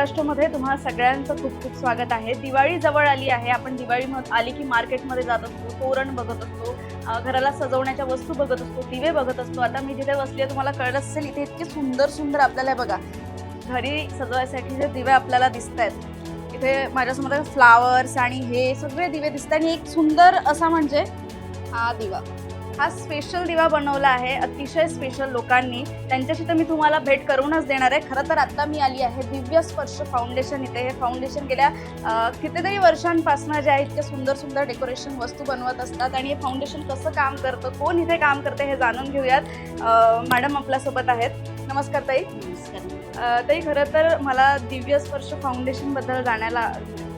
महाराष्ट्रामध्ये तुम्हा सगळ्यांचं खूप खूप स्वागत आहे. दिवाळी जवळ आली आहे. आपण दिवाळी आली की मार्केटमध्ये जात असतो तोरण बघत असतो घराला सजवण्याच्या वस्तू बघत असतो दिवे बघत असतो. आता मी जिथे बसली आहे तुम्हाला कळत असेल इथे इतके सुंदर सुंदर आपल्याला बघा घरी सजवायसाठी जे दिवे आपल्याला दिसत आहेत इथे माझ्यासमोर फ्लावर्स आणि हे सगळे दिवे दिसत आणि एक सुंदर असा म्हणजे हा दिवा. हा स्पेशल दिवा बनवला आहे अतिशय स्पेशल लोकांनी. त्यांच्याशी तर मी तुम्हाला भेट करूनच देणार आहे. खरं तर आता मी आली आहे दिव्य स्पर्श फाउंडेशन इथे. हे फाउंडेशन गेल्या कितीतरी वर्षांपासून जे आहे इतके सुंदर सुंदर डेकोरेशन वस्तू बनवत असतात आणि हे फाउंडेशन कसं काम करतं कोण इथे काम करते हे जाणून घेऊयात. मॅडम आपल्यासोबत आहेत. नमस्कार ताई. अं, ताई खरं तर मला दिव्य स्पर्श फाउंडेशनबद्दल जाण्याला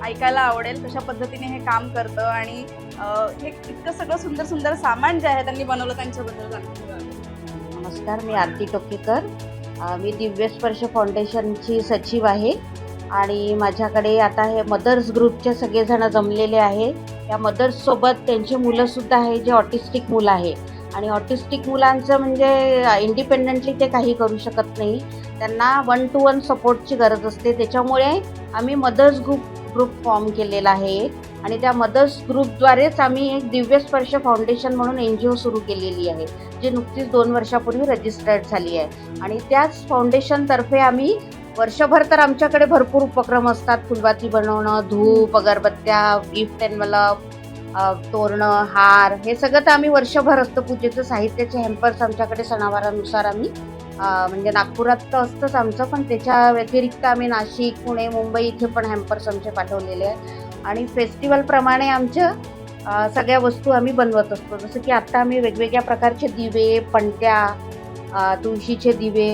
ऐकायला आवडेल कशा पद्धतीने हे काम करतं आणि हे इतकं सगळं सुंदर सुंदर सामान जे आहे त्यांनी बनवलं त्यांच्याबद्दल नमस्कार मी आरती टोकेकर. मी दिव्य स्पर्श फाउंडेशनची सचिव आहे आणि माझ्याकडे आता हे मदर्स ग्रुपचे सगळेजण जमलेले आहे. या मदर्ससोबत त्यांची मुलंसुद्धा आहे जे ऑटिस्टिक मुलं आहे. आणि ऑटिस्टिक मुलांचं म्हणजे इंडिपेंडंटली ते काही करू शकत नाही. त्यांना वन टू वन सपोर्टची गरज असते. त्याच्यामुळे आम्ही मदर्स ग्रुप ग्रुप फॉर्म केलेला आहे. आणि त्या मदर्स ग्रुपद्वारेच आम्ही एक दिव्य स्पर्श फाउंडेशन म्हणून एन जी ओ सुरू केलेली आहे जी नुकतीच दोन वर्षापूर्वी रजिस्टर्ड झाली आहे. आणि त्याच फाउंडेशनतर्फे आम्ही वर्षभर तर आमच्याकडे भरपूर उपक्रम असतात. फुलबाती बनवणं धूप अगरबत्त्या गिफ्ट एनवलप तोरणं हार हे सगळं तर आम्ही वर्षभर असतं. पूजेचं साहित्याचे हॅम्पर्स आमच्याकडे सणावारानुसार आम्ही म्हणजे नागपुरात तर असतंच आमचं पण त्याच्या व्यतिरिक्त आम्ही नाशिक पुणे मुंबई इथे पण हॅम्पर्स आमचे पाठवलेले आहेत. आणि फेस्टिवलप्रमाणे आमच्या सगळ्या वस्तू आम्ही बनवत असतो. जसं की आत्ता आम्ही वेगवेगळ्या प्रकारचे दिवे पणत्या तुळशीचे दिवे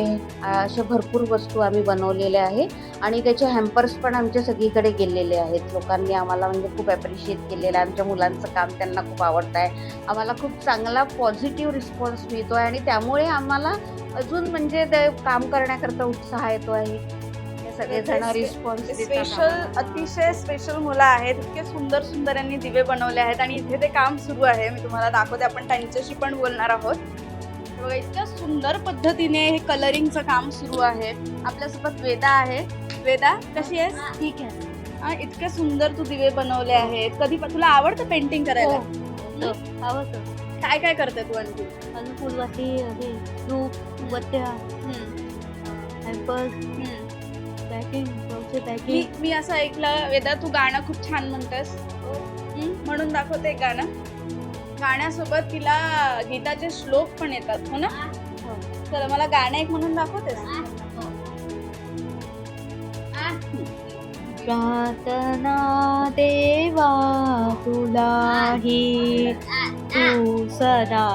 अशा भरपूर वस्तू आम्ही बनवलेल्या आहे. आणि त्याचे हॅम्पर्स पण आमच्या सगळीकडे गेलेले आहेत. लोकांनी आम्हाला म्हणजे खूप ॲप्रिशिएट केलेलं आहे. आमच्या मुलांचं काम त्यांना खूप आवडतं आहे आम्हाला खूप चांगला पॉझिटिव्ह रिस्पॉन्स मिळतो आहे आणि त्यामुळे आम्हाला अजून म्हणजे ते काम करण्याकरता उत्साह येतो आहे हे सगळेजण रिस्पॉन्स स्पेशल अतिशय स्पेशल मुलं आहेत. इतके सुंदर सुंदर यांनी दिवे बनवले आहेत आणि इथे ते काम सुरू आहे. मी तुम्हाला दाखवते. आपण त्यांच्याशी पण बोलणार आहोत. बघा इतक्या सुंदर पद्धतीने हे कलरिंगचं काम सुरू आहे. आपल्यासोबत वेदा आहे. वेदा कशी आहेस? ठीक आहे. हा, इतके सुंदर तू दिवे बनवले आहेत. कधी तुला आवडतं पेंटिंग करायला? आवडतं आवडतं. काय काय करते तू आणखी? अजून फुलवाती हे धूप बत्त्या हॅम्पर्स पॅकिंग ब्लाऊजचे मी पॅकिंग मी असं ऐकलं वेदा तू गाणं खूप छान म्हणतेस हं? म्हणून दाखवते गाणं. गाण्यासोबत तिला गीताचे श्लोक पण येतात हो ना? चला मला गाणं एक म्हणून दाखवतेस. प्रार्थना देवा तुलाही तू सदा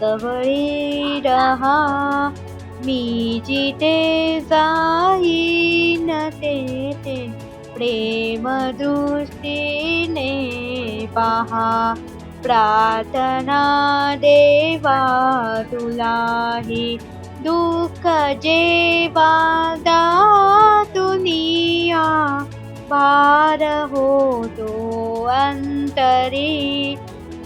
जवळी रहा. मी जिथे जाईन तेथे प्रेम दृष्टीने पहा. प्रार्थना देवा तुलाही. दुःख जेवा दुनिया भार होतो अंतरी.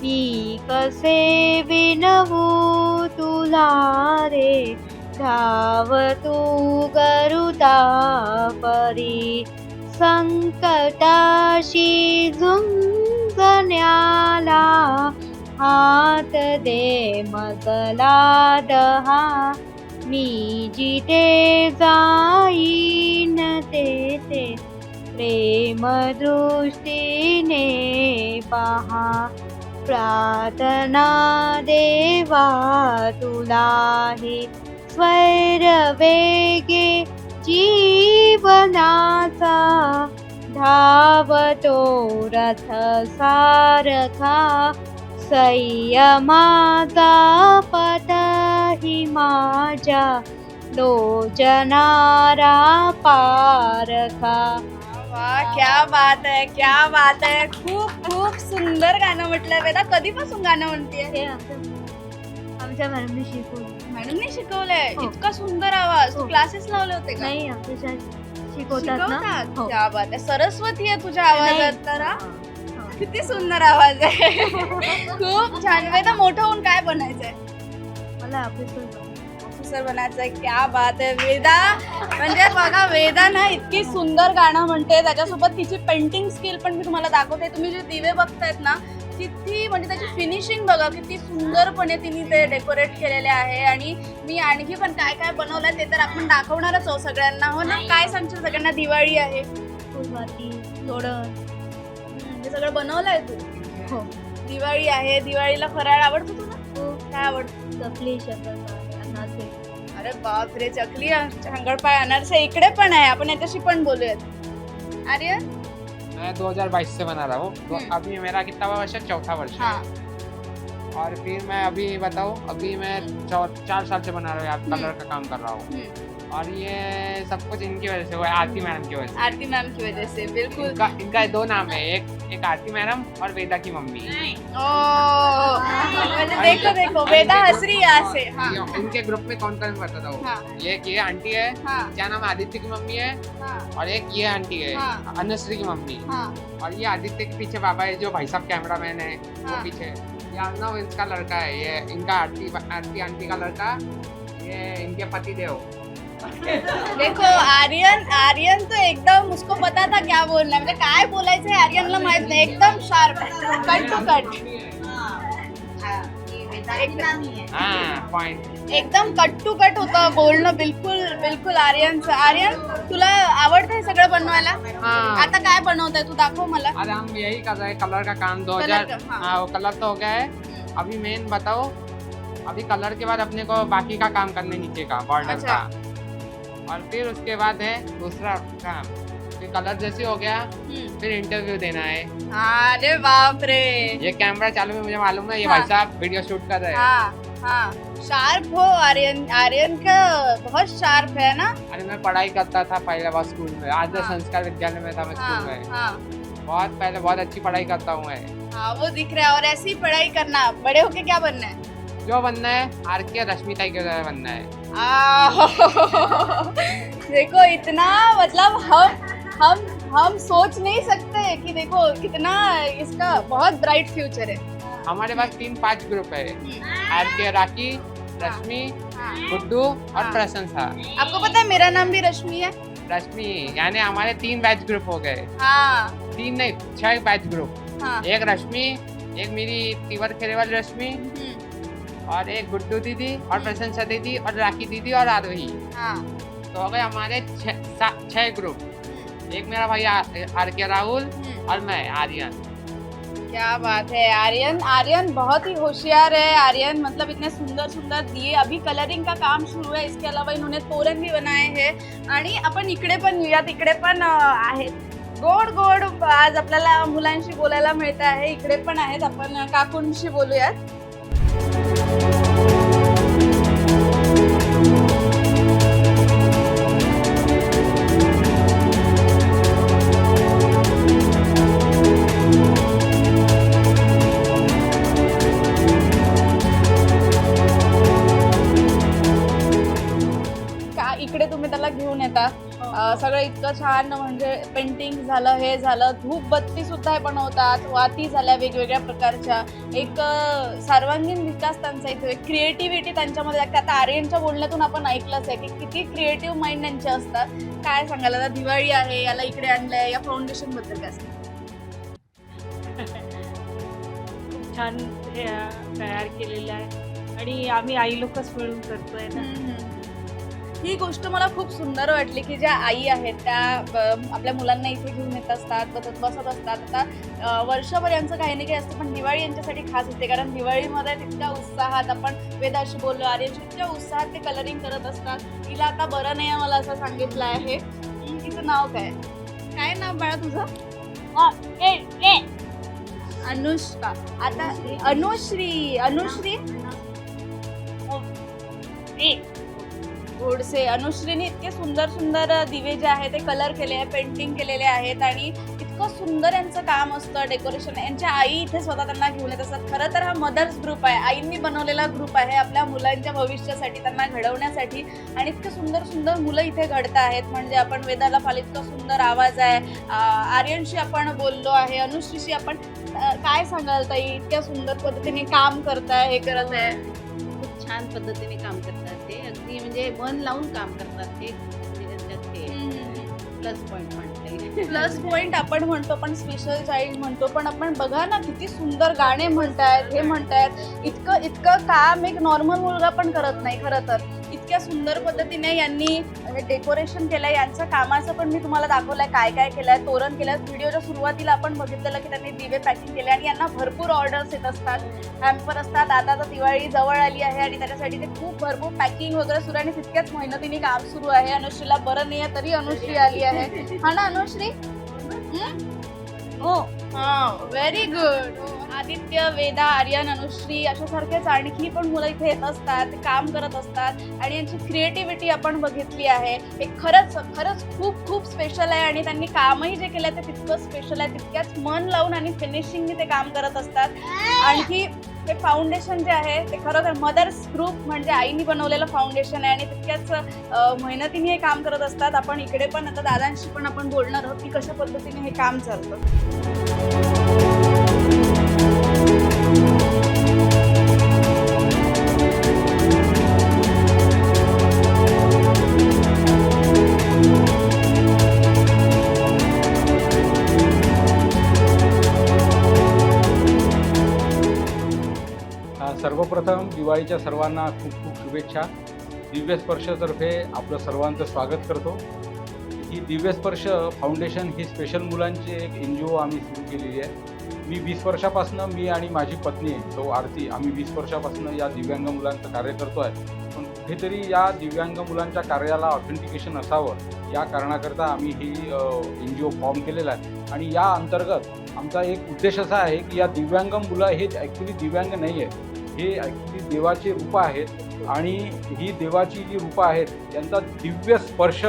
मी कसे विनवू तुला रे. धाव तू गरुदा परी. संकटाशी झुंजण्याला हात दे मगला दहा मी जिथे जाईन तेथे प्रेम दृष्टीने पहा. प्रार्थना देवा तुलाही स्वैरवेगे जीवनाचा. धावतो रथ सारखा संयमाचा पथही माझ्या लोचनारा पारखा। वा क्या बात आहे क्या बात आहे. खूप खूप सुंदर गाणं म्हटलंय वेदा कधीपासून गाणं म्हणतेय हे? आमच्या मॅडमने शिकवलं मॅडमने शिकवलंय. हो. इतका सुंदर आवाज. तू हो. क्लासेस लावले होते का? नाही आमच्या शिकवतात ना? शिकवतात हो. क्या बात आहे सरस्वती आहे तुझ्या. आवाजात तर हा? किती सुंदर आवाज आहे. खूप छान. वेदा मोठं होऊन काय बनायचंय? मला ऑफिसर ऑफिसर बनायचं आहे क्या बात आहे वेदा. म्हणजे बघा वेदा ना इतकी सुंदर गाणं म्हणते. त्याच्यासोबत तिची पेंटिंग स्किल पण मी तुम्हाला दाखवते. तुम्ही जे दिवे बघतायत ना किती म्हणजे त्याची फिनिशिंग बघा किती सुंदरपणे तिने ते डेकोरेट केलेले आहे. आणि मी आणखी पण काय काय बनवलंय ते तर आपण दाखवणारच आहोत सगळ्यांना. हो ना? काय सांगशील सगळ्यांना? दिवाळी आहे. फुलवाती तोरण हे सगळं बनवलंय तू? हो. दिवाळी आहे. दिवाळीला फराळ आवडतो तुला? हो. काय आवडतं? चकली शंकरपाळे अरे बाप रे चकली हंगडपाय अनारसे इकडे पण आहे. आपण याच्याशी पण बोलूयात. आर्य मैं 2022 से बना रहा हूँ। तो हम्म। अभी मेरा कितना वर्ष? है चौथा वर्ष हाँ। है। और फिर मैं अभी बताऊँ अभी मैं चार साल से बना रहा हूँ हम्म। कलर का काम कर रहा हूँ। हम्म, और ये सब कुछ इनकी वजह से हुआ है आरती मैडम की वजह से। आरती मैम की वजह से बिल्कुल। इनका इनका दो नाम है एक एक आरती मैडम और वेदा की मम्मी। ओ देखो देखो वेदा हंस रही है यहाँ से। हाँ। ये- इनके ग्रुप में कौन कौन बताता हूँ हाँ। ये ये आंटी है हाँ। क्या नाम है? आदित्य की मम्मी है हाँ। और एक ये आंटी है हाँ। अनुश्री की मम्मी। हाँ। और ये आदित्य के पीछे बाबा है जो भाई साहब कैमरा मैन है हाँ। वो पीछे। ये इसका लड़का है ये इनका आरती आरती आंटी का लड़का ये इनके पति देव। देखो आर्यन आर्यन तो एकदम उसको पता था क्या बोलना है। म्हणजे काय बोलायचं आहे आर्यनला माहीत नाही एकदम शार्प कट टू कट हाँ पॉइंट एकदम कट टू कट होतं बोलणं बिलकुल बिलकुल आर्यनचं. आर्यन तुला आवडतंय सगळं बनवायला? हाँ. आता काय बनवतंय तू दाखव मला. अरे हम यही कर रहे हैं कलर का काम दो कलर हजार. का, हाँ। हाँ कलर तो हो गया है। अभी मेन बताओ अभी कलर के बाद अपने को बाकी का काम करने नीचे का बॉर्डर अच्छा। का। और फिर उसके बाद है दूसरा काम। फिर कलर जैसे हो गया हम्म. फिर इंटरव्यू देना है। अरे बाप रे ये कैमरा चालू में मुझे मालूम है ये हाँ। भाई साहब वीडियो शूट कर रहे हैं। हाँ हाँ। शार्प हो आर्यन आर्यन का बहुत शार्प है ना? अरे मैं पढ़ाई करता था पहले बार स्कूल में आज हाँ। संस्कार विद्यालय में था मैं हाँ स्कूल में। हाँ। बहुत पहले बहुत अच्छी पढ़ाई करता हूँ मैं। हाँ वो दिख रहा है और ऐसी पढ़ाई करना बड़े होके क्या बनना है? जो बनना है आर के रश्मिता की तरह बनना है। देखो इतना मतलब हम हम हम सोच नहीं सकते कि देखो कितना इसका बहुत ब्राइट फ्यूचर है। हमारे पास तीन पाँच ग्रुप है। R K Rakhi Rashmi. Guddu और हाँ। प्रशंसा। आपको पता है मेरा नाम भी रश्मि है? रश्मि यानी हमारे तीन बैच ग्रुप हो गए। हाँ। तीन नहीं छह बैच ग्रुप हाँ। एक रश्मि एक मेरी तीवर खेले वाली रश्मि हम्म, और एक गुड्डू दीदी और प्रशंसा दीदी और राखी दीदी और आरोही। हाँ। तो हो गए हमारे छह ग्रुप एक मेरा भाई आर के राहुल। और मैं आर्यन। क्या बात है आर्यन। आर्यन बहुत ही होशियार है आर्यन। मतलब इतने सुंदर सुंदर दिए। अभी कलरिंग का काम शुरू है इसके अलावा इन्होंने तोरण भी बनाए हैं। आणि आपण इकडे पण येऊयात इकडे पण आहेत. गोड गोड आज आपल्याला मुलांशी बोलायला मिळत आहे. इकडे पण आहेत आपण काकूंशी बोलूयात. सगळं इतकं छान म्हणजे पेंटिंग झालं हे झालं. धूप बत्ती सुद्धा हे बनवतात वाती झाल्या वेगवेगळ्या प्रकारच्या. एक सर्वांगीण विकास त्यांचा इथे. क्रिएटिव्हिटी त्यांच्यामध्ये लागते. आता आर्यनच्या बोलण्यातून आपण ऐकलंच आहे की किती क्रिएटिव्ह माइंड त्यांचे असतात. काय सांगाल? आता दिवाळी आहे याला इकडे आणलंय या फाउंडेशनबद्दल काय? खूप छान तयार केलेलं आहे. आणि आम्ही आई लोकच मिळून करतोय ना. ही गोष्ट मला खूप सुंदर वाटली की ज्या आई आहेत त्या आपल्या मुलांना इथे घेऊन येत असतात बसत बसत असतात. आता वर्षभर यांचं काही ना काही असतं पण दिवाळी यांच्यासाठी खास असते कारण दिवाळीमध्ये तितक्या उत्साहात आपण वेदाशी बोललो आर्यनशी तितक्या उत्साहात ते कलरिंग करत असतात. तिला आता बरं नाही आहे मला असं सांगितलं आहे. तिचं नाव काय? काय नाव बाळा तुझं? अनुष्का. आता अनुश्री अनुश्री? गोडसे. अनुश्रीने इतके सुंदर सुंदर दिवे जे आहे ते कलर केले आहे पेंटिंग केलेले आहेत आणि इतकं सुंदर यांचं काम असतं डेकोरेशन यांच्या आई इथे स्वतः त्यांना घेऊन येत असतात. खरं तर हा मदर्स ग्रुप आहे. आईंनी बनवलेला ग्रुप आहे आपल्या मुलांच्या भविष्यासाठी त्यांना घडवण्यासाठी. आणि इतकं सुंदर सुंदर मुलं इथे घडत आहेत. म्हणजे आपण वेदाला फाल इतका सुंदर आवाज आहे. आर्यनशी आपण बोललो आहे अनुश्रीशी आपण काय सांगाल ताई? इतक्या सुंदर पद्धतीने काम करताय हे करत आहे. छान पद्धतीने काम करतात ते. अगदी म्हणजे मन लावून काम करतात ते. म्हणजे प्लस पॉईंट म्हणता प्लस पॉइंट आपण म्हणतो पण स्पेशल चाइल्ड म्हणतो. पण आपण बघा ना किती सुंदर गाणे म्हणतायत हे म्हणतायत. इतकं इतकं काम एक नॉर्मल मुलगा पण करत नाही खरं तर. इतक्या सुंदर पद्धतीने यांनी डेकोरेशन केलंय यांचं कामाचं पण मी तुम्हाला दाखवलंय काय काय केलंय तोरण केलंय. व्हिडिओच्या सुरुवातीला आपण बघितलेलं की त्यांनी दिवे पॅकिंग केले आणि यांना भरपूर ऑर्डर्स येत असतात. हॅम्पर असतात. आता तर दिवाळी जवळ आली आहे आणि त्याच्यासाठी ते खूप भरपूर पॅकिंग वगैरे सुरू आहे आणि तितक्याच मेहनतीने काम सुरू आहे. अनुश्रीला बरं नाही आहे तरी अनुश्री आली आहे. हा ना अनुश्री? हो. हा व्हेरी गुड आदित्य वेदा आर्यन अनुश्री अशासारखेच आणखी पण मुलं इथे येत असतात काम करत असतात आणि यांची क्रिएटिव्हिटी आपण बघितली आहे. एक खरंच खरंच खूप खूप स्पेशल आहे आणि त्यांनी कामही जे केलं ते तितकं स्पेशल आहे. तितक्याच मन लावून आणि फिनिशिंगनी ते काम करत असतात. आणखी हे फाउंडेशन जे आहे ते खरोखर मदर्स ग्रुप म्हणजे आईनी बनवलेलं फाउंडेशन आहे. आणि तितक्याच मेहनतीने हे काम करत असतात. आपण इकडे पण आता दादांशी पण आपण बोलणार आहोत की कशा पद्धतीने हे काम चालतं. दिवाळीच्या सर्वांना खूप खूप शुभेच्छा. दिव्य स्पर्शतर्फे आपलं सर्वांचं स्वागत करतो. ही दिव्य स्पर्श फाउंडेशन ही स्पेशल मुलांची एक एन जी ओ आम्ही सुरू केलेली आहे. मी वीस वर्षापासून मी आणि माझी पत्नी तो आरती आम्ही वीस वर्षापासून या दिव्यांग मुलांचं कार्य करतो आहे पण कुठेतरी या दिव्यांग मुलांच्या कार्याला ऑथेंटिकेशन असावं या कारणाकरता आम्ही ही एन जी ओ फॉर्म केलेला आहे. आणि या अंतर्गत आमचा एक उद्देश असा आहे की या दिव्यांग मुलं हे ॲक्च्युली दिव्यांग नाही आहे हे ॲक्च्युली देवाचे रूपं आहेत आणि ही देवाची जी रूपं आहेत त्यांचा दिव्य स्पर्श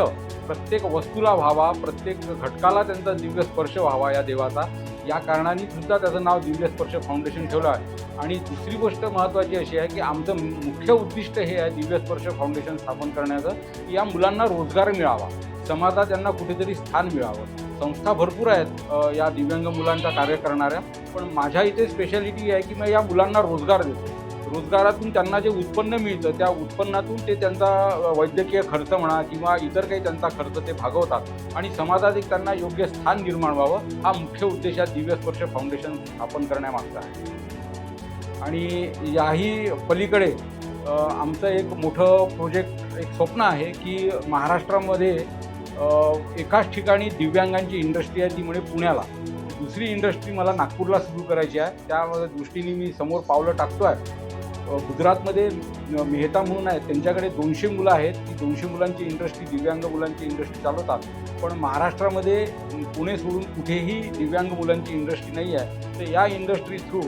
प्रत्येक वस्तूला व्हावा प्रत्येक घटकाला त्यांचा दिव्य स्पर्श व्हावा या देवाचा. या कारणाने सुद्धा त्याचं नाव दिव्य स्पर्श फाउंडेशन ठेवलं आहे. आणि दुसरी गोष्ट महत्त्वाची अशी आहे की आमचं मुख्य उद्दिष्ट हे आहे दिव्य स्पर्श फाउंडेशन स्थापन करण्याचं की या मुलांना रोजगार मिळावा समाजात त्यांना कुठेतरी स्थान मिळावं. संस्था भरपूर आहेत या दिव्यांग मुलांचा कार्य करणाऱ्या पण माझ्या इथे स्पेशालिटी आहे की मी या मुलांना रोजगार देतो रोजगारातून त्यांना जे उत्पन्न मिळतं त्या उत्पन्नातून ते त्यांचा वैद्यकीय खर्च म्हणा किंवा इतर काही त्यांचा खर्च ते भागवतात. आणि समाजात एक त्यांना योग्य स्थान निर्माण व्हावं हा मुख्य उद्देश या दिव्य स्पर्श फाउंडेशन स्थापन करण्यामागचा आहे. आणि याही पलीकडे आमचं एक मोठं प्रोजेक्ट एक स्वप्न आहे की महाराष्ट्रामध्ये एकाच ठिकाणी दिव्यांगांची इंडस्ट्री आहे ती म्हणजे पुण्याला. दुसरी इंडस्ट्री मला नागपूरला सुरू करायची आहे. त्या दृष्टीने मी समोर पावलं टाकतो आहे गुजरातमध्ये मेहता म्हणून आहेत. त्यांच्याकडे दोनशे मुलं आहेत. ती दोनशे मुलांची इंडस्ट्री दिव्यांग मुलांची इंडस्ट्री चालवतात. पण महाराष्ट्रामध्ये पुणे सोडून कुठेही दिव्यांग मुलांची इंडस्ट्री नाही आहे. तर या इंडस्ट्री थ्रू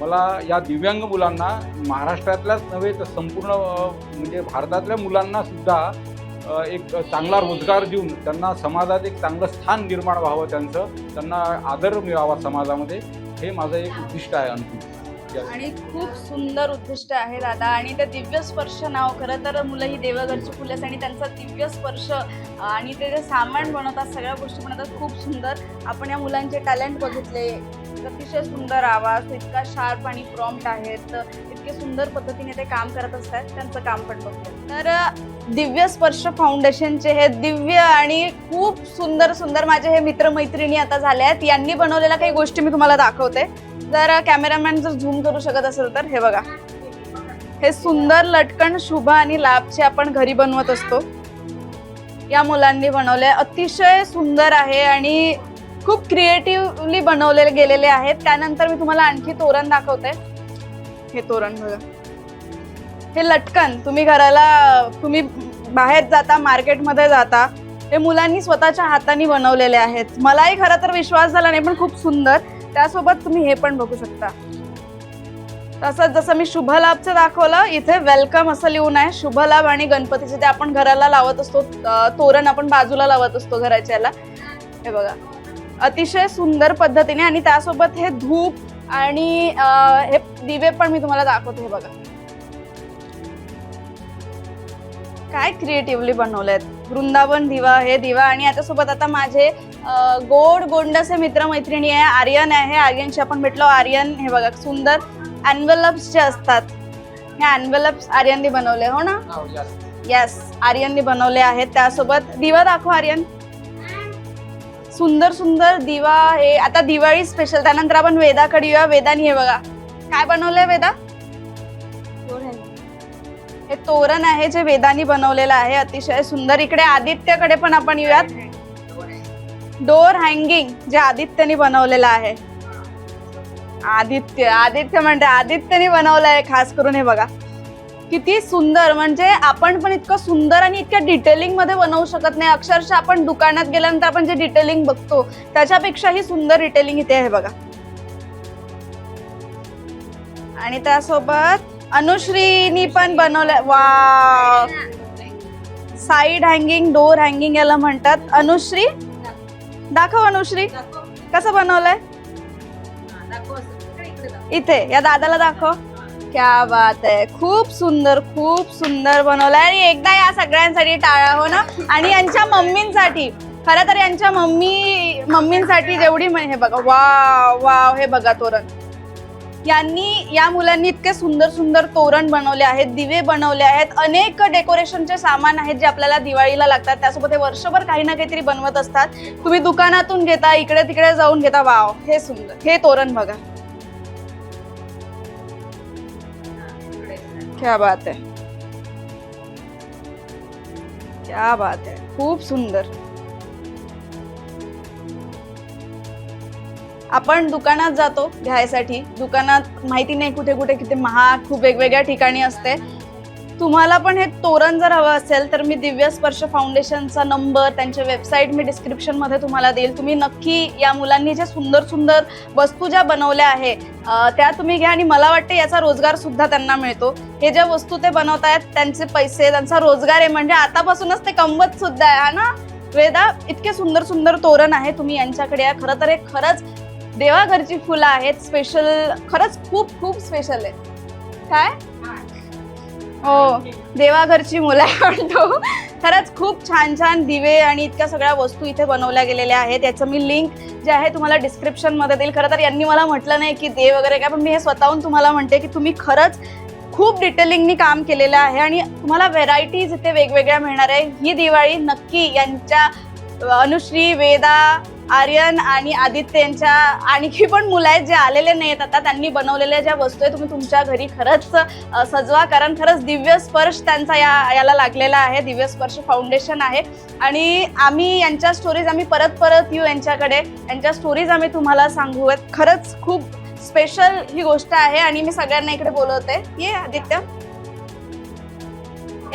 मला या दिव्यांग मुलांना महाराष्ट्रातल्याच नव्हे तर संपूर्ण म्हणजे भारतातल्या मुलांना सुद्धा एक चांगला रोजगार देऊन त्यांना समाजात एक चांगलं स्थान निर्माण व्हावं त्यांचं त्यांना आदर मिळावा समाजामध्ये हे माझं एक उद्दिष्ट आहे अनुकूल आणि खूप सुंदर उद्दिष्ट आहे दादा आणि ते दिव्य स्पर्श नाव खरं तर मुलं ही देवघरची फुलेस आणि त्यांचा दिव्य स्पर्श आणि ते जे सामान बनवतात सगळ्या गोष्टी बनवतात खूप सुंदर. आपण या मुलांचे टॅलेंट बघितले. अतिशय सुंदर आवाज इतका शार्प आणि प्रॉम्प्ट आहेत. इतके सुंदर पद्धतीने ते काम करत असतात. त्यांचं काम पण बघतो. तर दिव्य स्पर्श फाउंडेशनचे हे दिव्य आणि खूप सुंदर सुंदर माझे हे मित्रमैत्रिणी आता झाले आहेत यांनी बनवलेल्या काही गोष्टी मी तुम्हाला दाखवते. जर कॅमेरामॅन जर झूम करू शकत असेल तर हे बघा. हे सुंदर लटकन शुभ आणि लाभचे आपण घरी बनवत असतो. या मुलांनी बनवले. अतिशय सुंदर आहे आणि खूप क्रिएटिव्हली बनवले गेलेले आहेत. त्यानंतर मी तुम्हाला आणखी तोरण दाखवते. हे तोरण बघा. हे लटकन. तुम्ही घराला तुम्ही बाहेर जाता मार्केटमध्ये जाता. हे मुलांनी स्वतःच्या हाताने बनवलेले आहेत. मलाही खरं तर विश्वास झाला नाही पण खूप सुंदर. त्यासोबत तुम्ही हे पण बघू शकता. तसंच जसं मी शुभलाभचं दाखवलं इथे वेलकम असं लिहून आहे. शुभलाभ आणि गणपतीचे ते आपण घराला लावत असतो तोरण आपण बाजूला लावत असतो घराच्याला हे बघा. अतिशय सुंदर पद्धतीने आणि त्यासोबत हे धूप आणि हे दिवे पण मी तुम्हाला दाखवते हे बघा. काय क्रिएटिव्हली बनवलेत वृंदावन दिवा हे दिवा आणि याच्यासोबत आता माझे अं, गोड गोंडसे मित्रमैत्रिणी आहे आर्यन आहे. आर्यनशी आपण भेटलो आर्यन हे बघा सुंदर एनवेलप्स जे असतात हे एनवेलप्स आर्यनने बनवले हो ना? हो. येस आर्यनने बनवले आहेत. त्यासोबत दिवा दाखव आर्यन. सुंदर सुंदर दिवा हे आता दिवाळी स्पेशल त्यानंतर आपण वेदाकडे येऊया. वेदानी हे बघा काय बनवलंय वेदा? हे तोरण आहे जे वेदानी बनवलेलं आहे. अतिशय सुंदर. इकडे आदित्यकडे पण आपण येऊयात. डोर हँगिंग जे आदित्यने बनवलेलं आहे. आदित्य आदित्य म्हणते आदित्यने बनवलं आहे खास करून हे बघा. किती सुंदर म्हणजे आपण पण इतकं सुंदर आणि इतक्या डिटेलिंगमध्ये बनवू शकत नाही. अक्षरशः आपण दुकानात गेल्यानंतर आपण जे डिटेलिंग बघतो त्याच्यापेक्षाही सुंदर डिटेलिंग इथे आहे बघा. आणि त्यासोबत अनुश्रीनी पण बनवलंय. वा साईड हँगिंग डोर हँगिंग याला म्हणतात. अनुश्री दाखव अनुश्री कसं बनवलंय? इथे या दादाला दाखव. क्या बात आहे. खूप सुंदर खूप सुंदर बनवलंय. आणि एकदा या सगळ्यांसाठी टाळा हो ना? आणि यांच्या मम्मींसाठी. खरं तर यांच्या मम्मी मम्मींसाठी जेवढी हे बघा वाव वाव हे बघा तोरण. यांनी या मुलांनी इतके सुंदर सुंदर तोरण बनवले आहेत दिवे बनवले आहेत अनेक डेकोरेशनचे सामान आहेत जे आपल्याला दिवाळीला लागतात. त्यासोबत हे वर्षभर काही ना काहीतरी बनवत असतात. तुम्ही दुकानातून घेता इकडे तिकडे जाऊन घेता. वाव हे सुंदर. हे तोरण बघा. क्या बात है क्या बात है खूप सुंदर. आपण दुकानात जातो घ्यायसाठी. दुकानात माहिती नाही कुठे कुठे किती महाग खूप वेगवेगळ्या ठिकाणी असते. तुम्हाला पण हे तोरण जर हवं असेल तर मी दिव्य स्पर्श फाउंडेशनचा नंबर त्यांचे वेबसाईट मी डिस्क्रिप्शनमध्ये तुम्हाला देईल. तुम्ही नक्की या मुलांनी ज्या सुंदर सुंदर वस्तू ज्या बनवल्या आहे त्या तुम्ही घ्या आणि मला वाटते याचा रोजगारसुद्धा त्यांना मिळतो. हे ज्या वस्तू ते बनवतायत त्यांचे पैसे त्यांचा रोजगार आहे. म्हणजे आतापासूनच ते कमवत सुद्धा आहे हा ना? वेदा इतके सुंदर सुंदर तोरण आहे. तुम्ही यांच्याकडे या. खरं तर हे खरंच देवाघरची फुलं आहेत स्पेशल खरंच खूप खूप स्पेशल आहे काय? हो देवाघरची मुलं आहे म्हणतो. खरंच खूप छान छान दिवे आणि इतक्या सगळ्या वस्तू इथे बनवल्या गेलेल्या आहेत. याचं मी लिंक जे आहे तुम्हाला डिस्क्रिप्शनमध्ये देईल. खरं तर यांनी मला म्हटलं नाही की दे वगैरे काय पण मी हे स्वतःहून तुम्हाला म्हणते की तुम्ही खरंच खूप डिटेलिंगनी काम केलेलं आहे आणि तुम्हाला व्हेरायटीज इथे वेगवेगळ्या मिळणार आहे. ही दिवाळी नक्की यांच्या अनुश्री वेदा आर्यन आणि आदित्य यांच्या आणखी पण मुलं आहेत जे आलेले नाहीत आता. त्यांनी बनवलेल्या ज्या वस्तू आहे तुम्ही तुमच्या घरी खरंच सजवा. कारण खरंच दिव्य स्पर्श त्यांचा या याला लागलेला आहे. दिव्य स्पर्श फाउंडेशन आहे. आणि आम्ही यांच्या स्टोरीज आम्ही परत परत येऊ यांच्याकडे. यांच्या स्टोरीज आम्ही तुम्हाला सांगूयात. खरंच खूप स्पेशल ही गोष्ट आहे आणि मी सगळ्यांना इकडे बोलवते. ये आदित्य.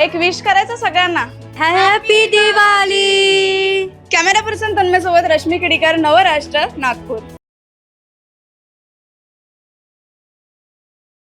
एक विश करायचं सगळ्यांना? Happy Diwali camera person Tanmay सोबत रश्मी किडीकर नवराष्ट्र नागपूर